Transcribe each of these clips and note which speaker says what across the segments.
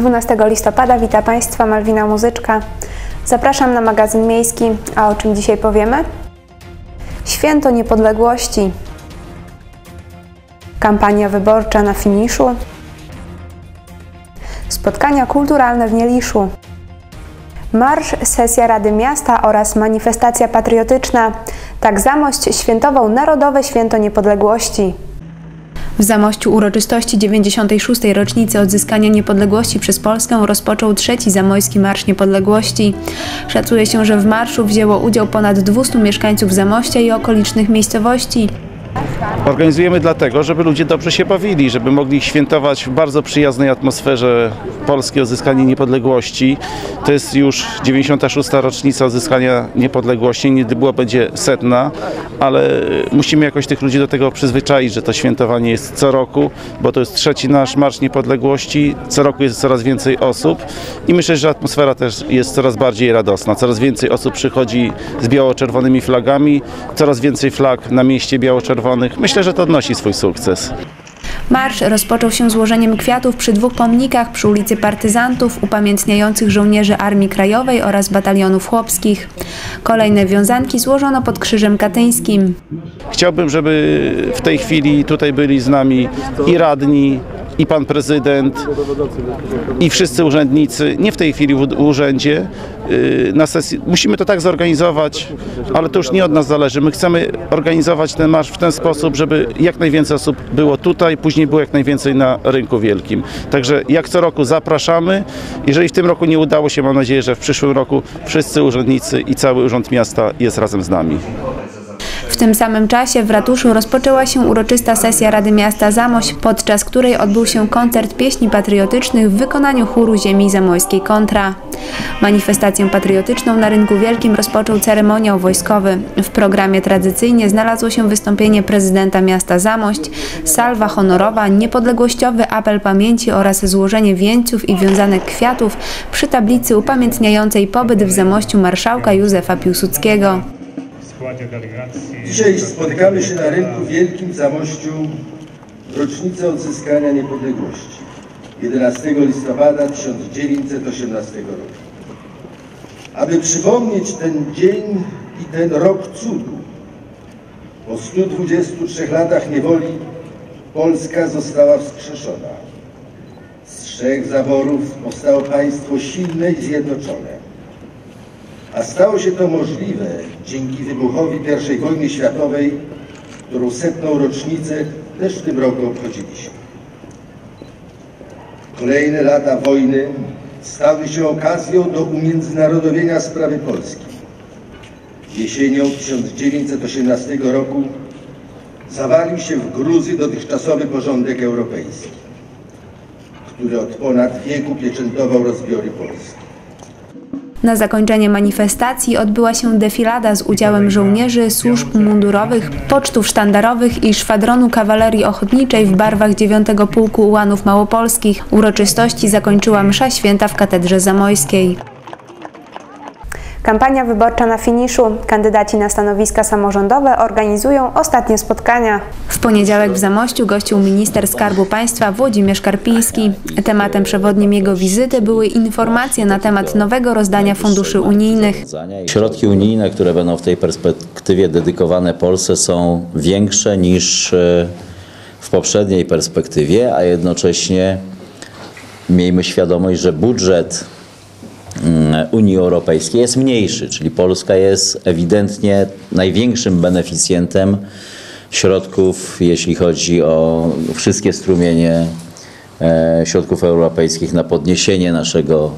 Speaker 1: 12 listopada wita Państwa Malwina Muzyczka. Zapraszam na magazyn miejski. A o czym dzisiaj powiemy? Święto Niepodległości. Kampania wyborcza na finiszu. Spotkania kulturalne w Nieliszu. Marsz, sesja Rady Miasta oraz manifestacja patriotyczna. Tak Zamość świętował Narodowe Święto Niepodległości. W Zamościu uroczystości 96. rocznicy odzyskania niepodległości przez Polskę rozpoczął trzeci Zamojski Marsz Niepodległości. Szacuje się, że w marszu wzięło udział ponad 200 mieszkańców Zamościa i okolicznych miejscowości.
Speaker 2: Organizujemy dlatego, żeby ludzie dobrze się bawili, żeby mogli świętować w bardzo przyjaznej atmosferze Polski odzyskanie niepodległości. To jest już 96. rocznica odzyskania niepodległości, niedługo będzie setna, ale musimy jakoś tych ludzi do tego przyzwyczaić, że to świętowanie jest co roku, bo to jest trzeci nasz Marsz Niepodległości. Co roku jest coraz więcej osób i myślę, że atmosfera też jest coraz bardziej radosna. Coraz więcej osób przychodzi z biało-czerwonymi flagami, coraz więcej flag na mieście biało-czerwonych. Myślę, że to odnosi swój sukces.
Speaker 1: Marsz rozpoczął się złożeniem kwiatów przy dwóch pomnikach przy ulicy Partyzantów upamiętniających żołnierzy Armii Krajowej oraz batalionów chłopskich. Kolejne wiązanki złożono pod Krzyżem Katyńskim.
Speaker 2: Chciałbym, żeby w tej chwili tutaj byli z nami i radni, i pan prezydent, i wszyscy urzędnicy, nie w tej chwili w urzędzie, yy, na sesji. Musimy to tak zorganizować, ale to już nie od nas zależy. My chcemy organizować ten marsz w ten sposób, żeby jak najwięcej osób było tutaj, później było jak najwięcej na rynku wielkim. Także jak co roku zapraszamy. Jeżeli w tym roku nie udało się, mam nadzieję, że w przyszłym roku wszyscy urzędnicy i cały Urząd Miasta jest razem z nami.
Speaker 1: W tym samym czasie w ratuszu rozpoczęła się uroczysta sesja Rady Miasta Zamość, podczas której odbył się koncert pieśni patriotycznych w wykonaniu chóru ziemi zamojskiej Kontra. Manifestację patriotyczną na Rynku Wielkim rozpoczął ceremoniał wojskowy. W programie tradycyjnie znalazło się wystąpienie prezydenta miasta Zamość, salwa honorowa, niepodległościowy apel pamięci oraz złożenie wieńców i wiązanek kwiatów przy tablicy upamiętniającej pobyt w Zamościu marszałka Józefa Piłsudskiego.
Speaker 3: Dzisiaj spotykamy się na rynku wielkim w Zamościu w rocznicę odzyskania niepodległości 11 listopada 1918 roku. Aby przypomnieć ten dzień i ten rok cudu, po 123 latach niewoli Polska została wskrzeszona. Z trzech zaborów powstało państwo silne i zjednoczone. A stało się to możliwe dzięki wybuchowi I wojny światowej, którą setną rocznicę też w tym roku obchodziliśmy. Kolejne lata wojny stały się okazją do umiędzynarodowienia sprawy Polski. Jesienią 1918 roku zawalił się w Gruzji dotychczasowy porządek europejski, który od ponad wieku pieczętował rozbiory Polski.
Speaker 1: Na zakończenie manifestacji odbyła się defilada z udziałem żołnierzy, służb mundurowych, pocztów sztandarowych i szwadronu kawalerii ochotniczej w barwach 9 Pułku Ułanów Małopolskich. Uroczystości zakończyła msza święta w Katedrze Zamojskiej. Kampania wyborcza na finiszu. Kandydaci na stanowiska samorządowe organizują ostatnie spotkania. W poniedziałek w Zamościu gościł minister Skarbu Państwa Włodzimierz Karpiński. Tematem przewodnim jego wizyty były informacje na temat nowego rozdania funduszy unijnych.
Speaker 4: Środki unijne, które będą w tej perspektywie dedykowane Polsce są większe niż e, w poprzedniej perspektywie, a jednocześnie miejmy świadomość, że budżet Unii Europejskiej jest mniejszy, czyli Polska jest ewidentnie największym beneficjentem środków, jeśli chodzi o wszystkie strumienie e, środków europejskich na podniesienie naszego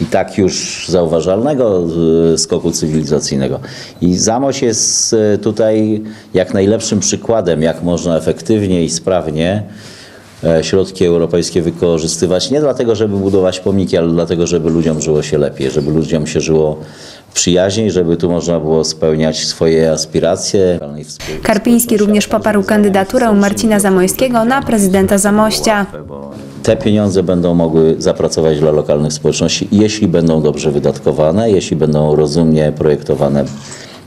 Speaker 4: i tak już zauważalnego e, skoku cywilizacyjnego. I Zamość jest e, tutaj jak najlepszym przykładem, jak można efektywnie i sprawnie środki europejskie wykorzystywać nie dlatego, żeby budować pomniki, ale dlatego, żeby ludziom żyło się lepiej, żeby ludziom się żyło przyjaźniej, żeby tu można było spełniać swoje aspiracje.
Speaker 1: Karpiński również poparł kandydaturę Marcina Zamojskiego na prezydenta Zamościa.
Speaker 4: Te pieniądze będą mogły zapracować dla lokalnych społeczności, jeśli będą dobrze wydatkowane, jeśli będą rozumnie projektowane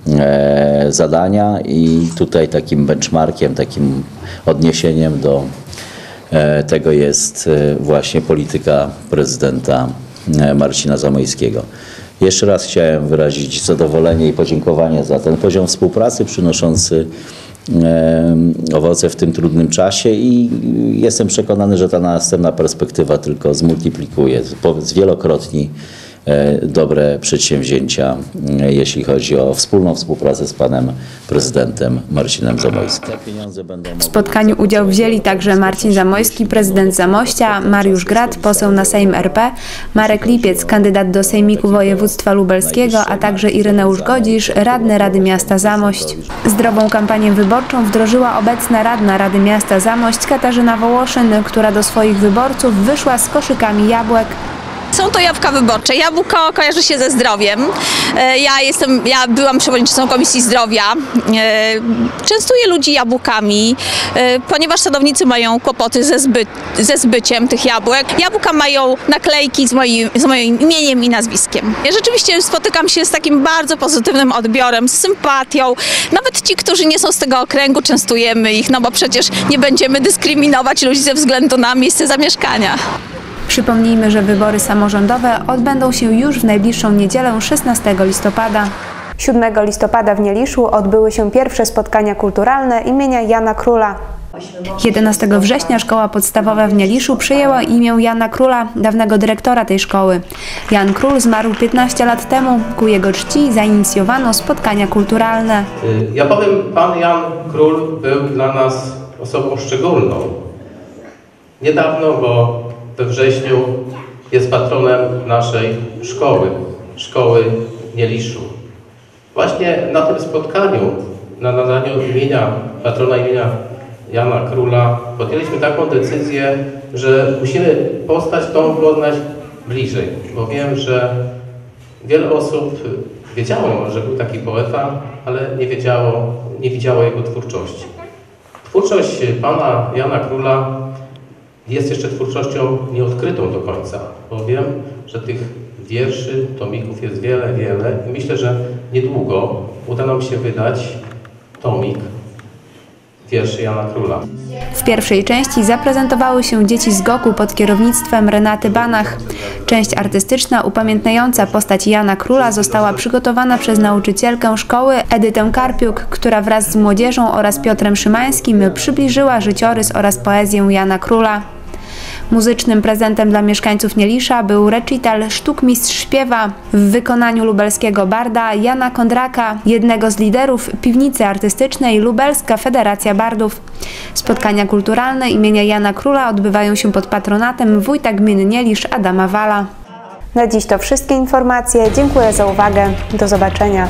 Speaker 4: e, zadania i tutaj takim benchmarkiem, takim odniesieniem do e, tego jest e, właśnie polityka prezydenta e, Marcina Zamojskiego. Jeszcze raz chciałem wyrazić zadowolenie i podziękowanie za ten poziom współpracy przynoszący e, owoce w tym trudnym czasie i jestem przekonany, że ta następna perspektywa tylko zmultiplikuje, zwielokrotni e, dobre przedsięwzięcia, e, jeśli chodzi o wspólną współpracę z panem prezydentem Marcinem Zamojskim.
Speaker 1: W spotkaniu udział wzięli także Marcin Zamojski, prezydent Zamościa, Mariusz Grat, poseł na Sejm RP, Marek Lipiec, kandydat do Sejmiku Województwa Lubelskiego, a także Ireneusz Godzisz, radny Rady Miasta Zamość. Zdrową kampanię wyborczą wdrożyła obecna radna Rady Miasta Zamość Katarzyna Wołoszyn, która do swoich wyborców wyszła z koszykami jabłek.
Speaker 5: Są to jabłka wyborcze. Jabłko kojarzy się ze zdrowiem. E, Ja jestem, ja byłam przewodniczącą Komisji Zdrowia. E, Częstuję ludzi jabłkami, e, ponieważ sadownicy mają kłopoty ze, zbyt, ze zbyciem tych jabłek. Jabłka mają naklejki z moim, z moim imieniem i nazwiskiem. Ja rzeczywiście spotykam się z takim bardzo pozytywnym odbiorem, z sympatią. Nawet ci, którzy nie są z tego okręgu, częstujemy ich, no bo przecież nie będziemy dyskryminować ludzi ze względu na miejsce zamieszkania.
Speaker 1: Przypomnijmy, że wybory samorządowe odbędą się już w najbliższą niedzielę 16 listopada. 7 listopada w Nieliszu odbyły się pierwsze spotkania kulturalne imienia Jana Króla. 11 września szkoła podstawowa w Nieliszu przyjęła imię Jana Króla, dawnego dyrektora tej szkoły. Jan Król zmarł 15 lat temu. Ku jego czci zainicjowano spotkania kulturalne.
Speaker 6: Y, Ja powiem, pan Jan Król był dla nas osobą szczególną. Niedawno, bo we wrześniu jest patronem naszej szkoły, szkoły Nieliszu. Właśnie na tym spotkaniu, na nadaniu imienia, patrona imienia Jana Króla, podjęliśmy taką decyzję, że musimy postać tą poznać bliżej, bo wiem, że Wiele osób wiedziało, że był taki poeta, ale nie wiedziało, nie widziało jego twórczości. Twórczość pana Jana Króla jest jeszcze twórczością nieodkrytą do końca, bo wiem, że tych wierszy, tomików jest wiele, wiele i myślę, że niedługo uda nam się wydać tomik wierszy Jana Króla.
Speaker 1: W pierwszej części zaprezentowały się dzieci z Goku pod kierownictwem Renaty Banach. Część artystyczna upamiętniająca postać Jana Króla została przygotowana przez nauczycielkę szkoły Edytę Karpiuk, która wraz z młodzieżą oraz Piotrem Szymańskim przybliżyła życiorys oraz poezję Jana Króla. Muzycznym prezentem dla mieszkańców Nielisza był recital Sztuk Mistrz Śpiewa w wykonaniu lubelskiego barda Jana Kondraka, jednego z liderów piwnicy artystycznej Lubelska Federacja Bardów. Spotkania kulturalne imienia Jana Króla odbywają się pod patronatem wójta gminy Nielisz Adama Wala. Na dziś to wszystkie informacje. Dziękuję za uwagę. Do zobaczenia.